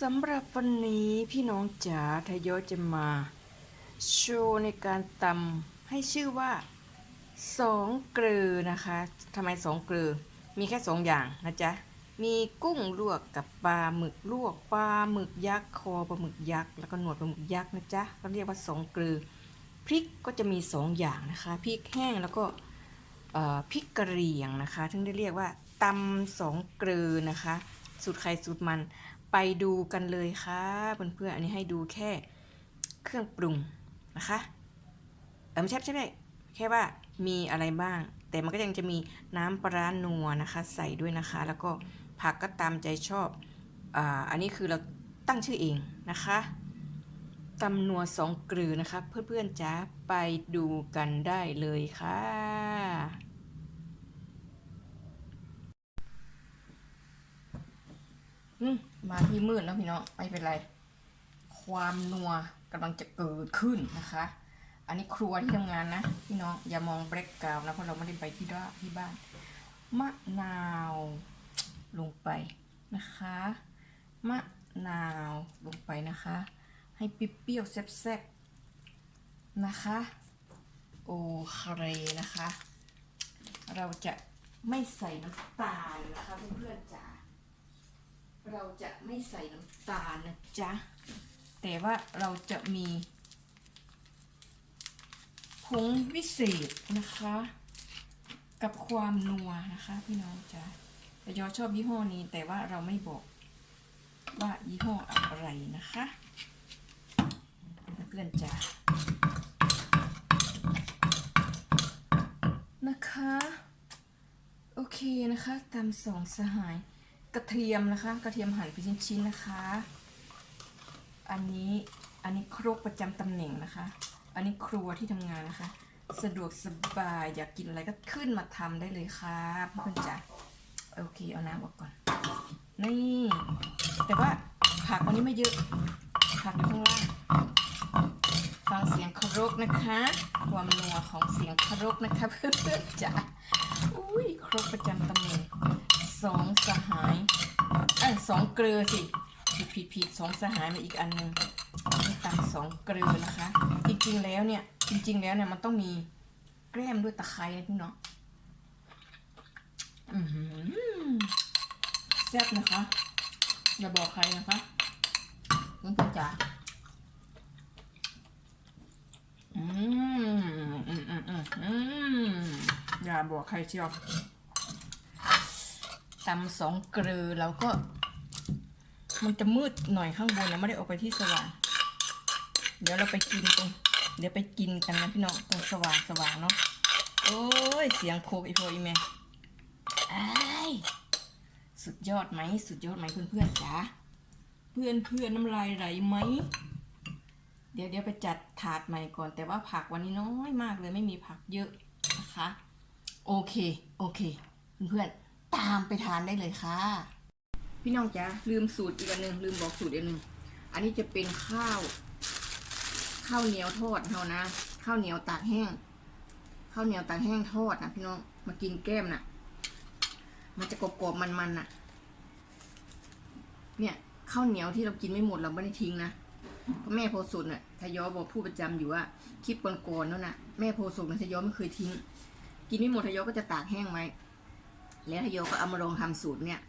สำหรับวันนี้พี่น้องจ๋าทยอยจะมาโชว์ในการตำให้ชื่อว่าสองเกลือนะคะทำไมสองเกลือมีแค่สองอย่างนะจ๊ะมีกุ้งลวกกับปลาหมึกลวกปลาหมึกยักษ์คอปลาหมึกยักษ์แล้วก็หนวดปลาหมึกยักษ์นะจ๊ะก็เรียกว่าสองเกลือพริกก็จะมีสองอย่างนะคะพริกแห้งแล้วก็พริกกระเหรี่ยงนะคะถึงได้เรียกว่าตำสองเกลือนะคะสูตรใครสูตรมัน ไปดูกันเลยค่ะเพื่อนๆอันนี้ให้ดูแค่เครื่องปรุงนะคะเออไม่ใช่ไม่ใช่ไม่ใช่แค่ว่ามีอะไรบ้าง แต่มันก็ยังจะมีน้ำปลาร้านัวนะคะ ใส่ด้วยนะคะ แล้วก็ผักก็ตามใจชอบอ่าอันนี้คือเราตั้งชื่อเองนะคะตำนัวสองเกลือนะคะ เพื่อนๆจ้าไปดูกันได้เลยค่ะ มาที่มืดแล้วพี่น้องไม่เป็นไร ความนัวกำลังจะเกิดขึ้นนะคะ อันนี้ครัวที่ทำงานนะ พี่น้องอย่ามองแบล็กกราวนะเพราะเราไม่ได้ไปที่ด้าที่บ้านมะนาวลงไปนะคะ มะนาวลงไปนะคะ ให้เปรี้ยวๆแซ่บๆนะคะ โอเคนะคะ เราจะไม่ใส่น้ำตาลนะคะเพื่อนๆจ๋า เราจะไม่ใส่น้ำตาลนะจ๊ะ แต่ว่าเราจะมีผงวิเศษนะคะ กับความนัวนะคะพี่น้องจ๊ะแต่ยอชอบยี่ห้อนี้แต่ว่าเราไม่บอกว่ายี่ห้ออะไรนะคะเพื่อนจ๊ะนะคะ โอเคนะคะตามสองสหาย กระเทียมนะคะ กระเทียมหั่นเป็นชิ้นๆนะคะ อันนี้อันนี้ครกประจำตำแหน่งนะคะ อันนี้ครัวที่ทำงานนะคะ สะดวกสบายอยากกินอะไรก็ขึ้นมาทำได้เลยค่ะเพื่อนจ๋าโอเคเอาน้ำออกก่อนนี่แต่ว่าผักวันนี้ไม่เยอะผักอยู่ข้างล่างฟังเสียงครกนะคะ ความนัวของเสียงครกนะคะเพื่อนๆจ๋าอุ้ยครกประจำตำแหน่ง สองสหายเอ้ยสองเกลือสิผิดผิดผิดสองสหายมาอีกอันหนึ่งตักสองเกลือนะคะ จริงๆแล้วเนี่ยจริง ๆ แล้วเนี่ยมันต้องมีแกล้มด้วยตะไคร้นะพี่เนาะอือหือแซ่บนะคะอย่าบอกใครนะคะน้องพี่จ๋าอืมอืมอืมอืมอืมอย่าบอกใครเชียว ตำสองเกลือแล้วก็ มันจะมืดหน่อยข้างบนนะไม่ได้ออกไปที่สว่าง เดี๋ยวเราไปกินตรงเดี๋ยวไปกินกันนะพี่น้องตรงสว่างสว่างเนาะโอ้ยเสียงโคกอีโพอีแม่ไอ้สุดยอดไหมสุดยอดไหมเพื่อนเพื่อนจ๋าเพื่อนเพื่อนน้ำลายไหลไหมเดี๋ยวเดี๋ยวไปจัดถาดใหม่ก่อน แต่ว่าผักวันนี้น้อยมากเลยไม่มีผักเยอะนะคะ โอเค โอเค เพื่อนๆ ตามไปทานได้เลยค่ะ พี่น้องจ๊ะลืมสูตรอีกอันหนึ่งลืมบอกสูตรอีกอันหนึ่งอันนี้จะเป็นข้าว ข้าวเหนียวทอดเท่านะข้าวเหนียวตากแห้งข้าวเหนียวตากแห้งทอดนะพี่น้องมากินแก้มน่ะ มันจะกรอบๆมันๆน่ะ เนี่ยข้าวเหนียวที่เรากินไม่หมดเราไม่ได้ทิ้งนะเพราะแม่โพสุดน่ะทยอบอกพูดประจำอยู่ว่าคลิปก่อนๆนั่นน่ะแม่โพสุดน่ะทยอไม่เคยทิ้ง กินไม่หมดทยอก็จะตากแห้งไว้ แล้วทยก็เอามาลองทำสูตรเนี่ย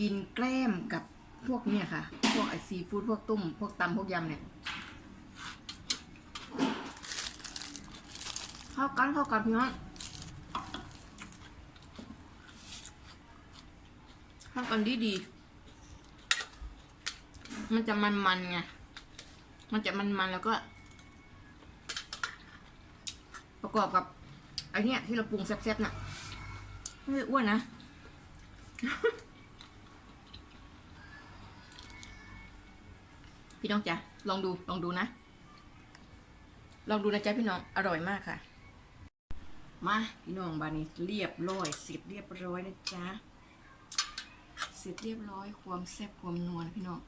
กินแกล้มกับพวกเนี่ยค่ะ พวกไอซีฟู้ดพวกตุ้ม พวกตำพวกยำเนี่ยเข้ากันเข้ากันพี่น้องเข้ากันดีดี มันจะมันๆไง มันจะมันๆแล้วก็ ประกอบกับไอเนี้ยที่เราปรุงแซ่บๆน่ะ ไม่ได้อ้วนนะ พี่น้องจ๊ะลองดูลองดูนะ ลองดูนะจ๊ะพี่น้องอร่อยมากค่ะ มาพี่น้องบานนี้เรียบร้อยเสร็จเรียบร้อยนะจ๊ะเสร็จเรียบร้อยความแซ่บความนัวนะพี่น้อง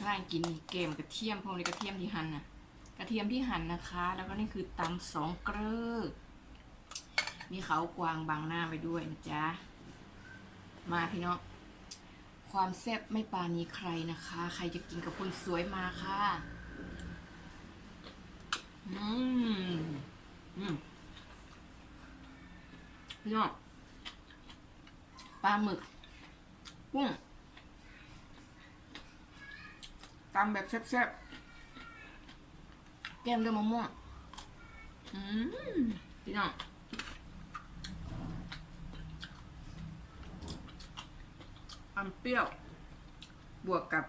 ข้างกินเกมกระเทียมพร้อมเลยกระเทียมที่หั่นนะกระเทียมที่หั่นนะคะ แล้วก็นี่คือตำสองเกลือ มีเขากวางบางหน้าไปด้วยนะจ๊ะ มาพี่น้อง ความแซ่บไม่ปานีใครนะคะ ใครจะกินกับคนสวยมาค่ะ อืม อืม พี่น้อง ปลาหมึก กุ้งตำแบบแซ่บๆ แก้มด้วยมะม่วง อืม พี่น้อง ความเปรี้ยว บวกกับ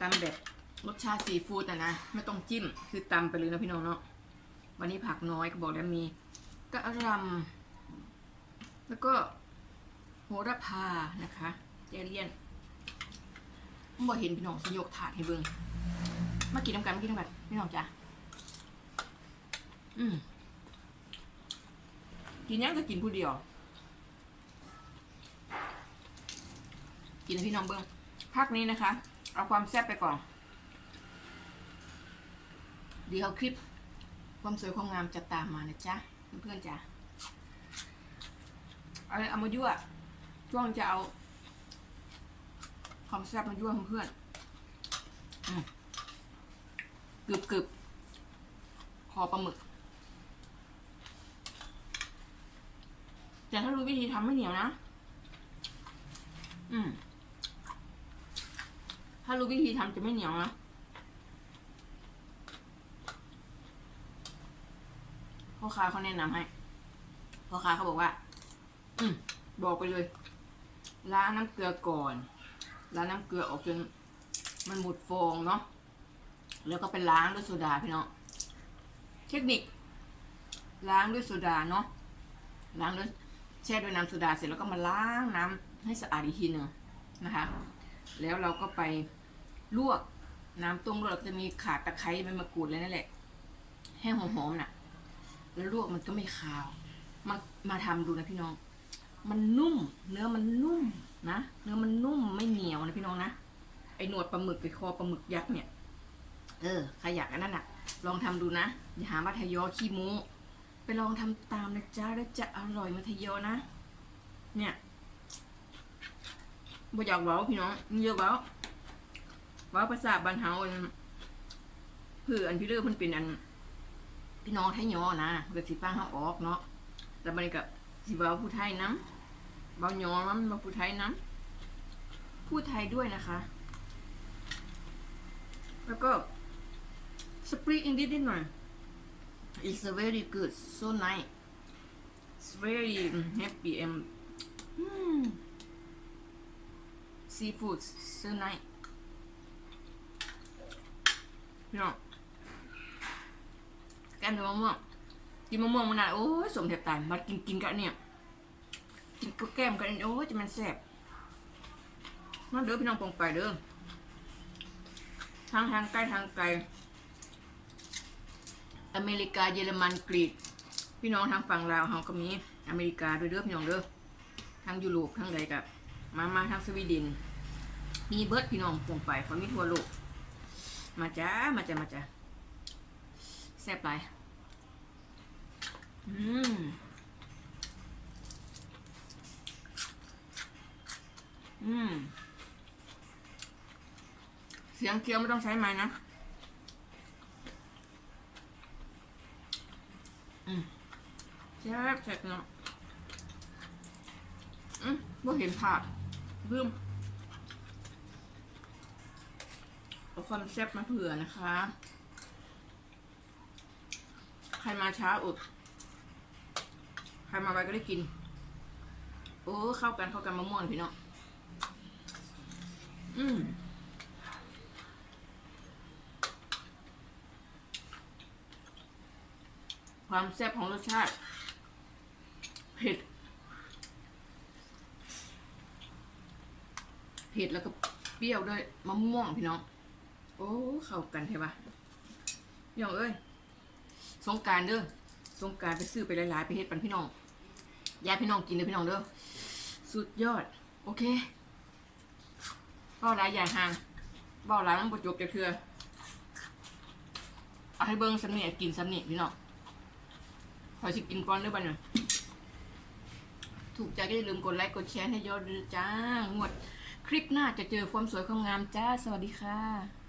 ตำแบบรสชาติซีฟู้ดอะนะ ไม่ต้องจิ้ม คือตำไปเลยนะพี่น้องเนาะวันนี้ผักน้อยก็บอกแล้วมีกระหลำแล้วก็โหระพานะคะเจเลียนผมบอกเห็นพี่น้องสยกถาดให้เบิ่งมากินน้ำกันมากินน้ำกันพี่น้องจ้ะอืมกินยังก็กินผู้เดียว กินให้พี่น้องเบิ้งภาคนี้นะคะ เอาความแซ่บไปก่อน เดี๋ยวคลิป ความสวยความงามจะตามมานะจ๊ะเพื่อนๆจ้ะเอาเอามายั่วช่วงจะเอา ความแซ่บมายั่วเพื่อนๆกึบกึบคอปลาหมึก แต่ถ้ารู้วิธีทำไม่เหนียวนะ อืม ถ้ารู้วิธีทำจะไม่เหนียวนะพ่อค้าเขาแนะนำให้พ่อค้าเขาบอกว่า อืบอกไปเลยล้างน้ำเกลือก่อนล้างน้ำเกลือออกจนมันหมดฟองเนาะแล้วก็ไปล้างด้วยโซดาพี่น้องเทคนิค ล้างด้วยโซดาเนาะล้างด้วยแช่ด้วยน้ำโซดาเสร็จแล้วก็มาล้างน้ำให้สะอาดอีกทีหนึ่งนะคะ แล้วเราก็ไปลวกน้ำต้มลวกจะมีขาตะไคร้ใบมะกรูดเลยนั่นแหละให้หอมๆน่ะ แล้วลวกมันก็ไม่คาว มามาทำดูนะพี่น้อง มันนุ่ม เนื้อมันนุ่มนะเนื้อมันนุ่มไม่เหนียวนะพี่น้องนะไอหนวดปลาหมึกไอคอปลาหมึกยักษ์เนี่ยเออใครอยากอันนั้นอะ ลองทำดูนะอย่าหามาทยอขี้ม้ไปลองทำตามนะจ๊ะแล้วจะอร่อยมาทยอนะ เนี่ย บ่อยากเว้าพี่น้องเยอะเว้าเว้าภาษาบ้านเฮาอันเพื่ออันพี่เลือเพิ่นเป็นอัน พี่น้องไทยยอนะเกิดสิฟังเฮาออกเนาะแต่บัดนี้ก็สิเว้าผู้ไทยนํเว้ายอมันมาผู้ไทยนํผู้ไทยด้วยนะคะ แล้วก็ speak English นิดหน่อย it's a very good so nice it's very happy and mm, seafood so nice พี่น้องแกมด้วยมะม่วงกินมะม่วงมานานโอ้ยสมแทบตายมากินกินกันเนี่ย กินก็แก้มกันโอ้ยจะมันแซ่บมาเด้อพี่น้องปองไปเด้อทางทางใกล้ทางไกล อเมริกาเยอรมันกรีกพี่น้องทางฝั่งลาวเขาก็มีอเมริกาด้วยเด้อพี่น้องเด้อทางยุโรปทางใดกับ มามาทางสวีเดนมีเบิร์ดพี่น้องปงไปเขามีทั่วโลกมาจ้ามาจ้ามาจ้าแซ่บไปอืมอืมเสียงเคี้ยวไม่ต้องใช้ไม้นะแซ่บแซ่บเนาะอืมบ่เห็นผัก ลืมเอาความแซ่บมาเผื่อนะคะ ใครมาช้าอดใครมาไวก็ได้กิน โอ้เข้ากันเข้ากันมะม่วงพี่เนาะอืมความแซ่บของรสชาติ เผ็ด เผ็ดแล้วก็เปรี้ยวด้วยมะม่วงพี่น้อง โอ้เข้ากันใช่ปะพี่น้องเอ้ย สงการเด้อ สงการไปซื้อไปหลายๆ ไปเฮ็ดปันพี่น้องยายพี่น้องกินเด้อพี่น้องเด้อ สุดยอด โอเคบ้าหลายอย่างห่างบ้าหลายมันประจบจะเทือเอาให้เบิ้งสำเนียกินสำเนียพี่น้องขอสิกินก่อนเด้อบัดเนี่ยถูกใจก็อย่าลืมกดไลค์กดแชร์ให้ยอดด้วยจ้างวด คลิปหน้าจะเจอความสวยความงามจ้า สวัสดีค่ะ